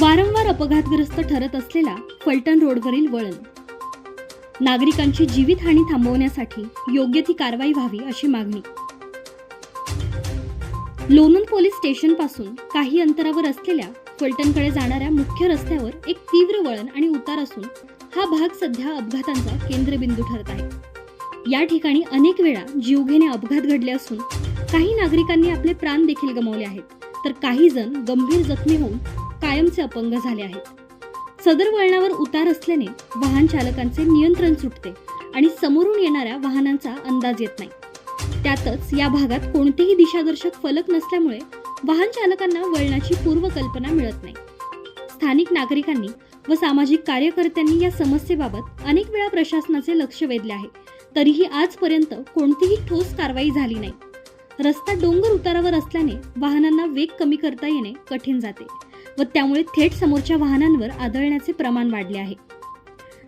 वारंवार अपघातग्रस्त ठरत असलेला फलटण रोडवरील वळण. नागरिकांची जीवितहानी थांबवण्यासाठी योग्य ती कारवाई व्हावी अशी मागणी. लोणंद पोलीस स्टेशनपासून काही अंतरावर असलेल्या फलटणकडे जाणाऱ्या मुख्य रस्त्यावर एक तीव्र वळण आणि उतार असून हा भाग सध्या अपघातांचा केंद्रबिंदू ठरत आहे. या ठिकाणी अनेक वेळा जीवघेणे अपघात घडले असून काही नागरिकांनी आपले प्राण देखील गमावले आहेत. तर काही जण गंभीर जखमी होऊन कायमचे अपंग झाले आहेत. सदर वळणावर उतार असल्याने वाहन चालकांचे नियंत्रण सुटते आणि समोरून येणाऱ्या वाहनांचा अंदाज येत नाही. त्यातच या भागात कोणतेही दिशादर्शक फलक नसल्यामुळे वाहन चालकांना वळणाची पूर्वकल्पना मिळत नाही. स्थानिक नागरिकांनी व सामाजिक कार्यकर्त्यांनी या समस्येबाबत अनेक वेळा प्रशासनाचे लक्ष वेधले आहे. तरीही आजपर्यंत कोणतीही ठोस कारवाई झाली नाही. रस्ता डोंगर उतारावर असल्याने वाहनांना वेग कमी करता येणे कठीण जाते व त्यामुळे थेट समोरच्या वाहनांवर आदळण्याचे प्रमाण वाढले आहे.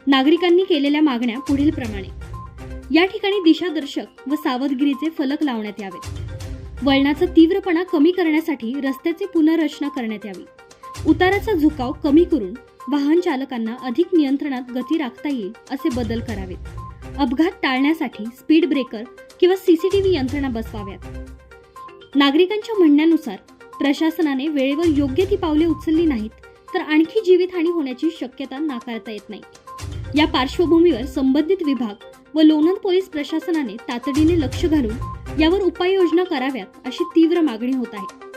नागरिकांनी केलेल्या मागण्या पुढील प्रमाणे. या ठिकाणी दिशादर्शक व सावधगिरीचे फलक लावण्यात यावेत वळणाचा तीव्रपणा कमी करण्यासाठी रस्त्याची पुनर्रचना करण्यात यावी. उताराचा झुकाव कमी करून वाहन चालकांना अधिक नियंत्रणात गती राखता येईल असे बदल करावेत. अपघात टाळण्यासाठी स्पीड ब्रेकर किंवा सीसीटीव्ही यंत्रणा बसवाव्यात. नागरिकांच्या म्हणण्यानुसार प्रशासनाने वेळेवर योग्य ती पावले उचलली नाहीत तर आणखी जीवितहानी होण्याची शक्यता नाकारता येत नाही. या पार्श्वभूमीवर संबंधित विभाग व लोणंद पोलीस प्रशासनाने तातडीने लक्ष घालून यावर उपाययोजना कराव्यात अशी तीव्र मागणी होत आहे.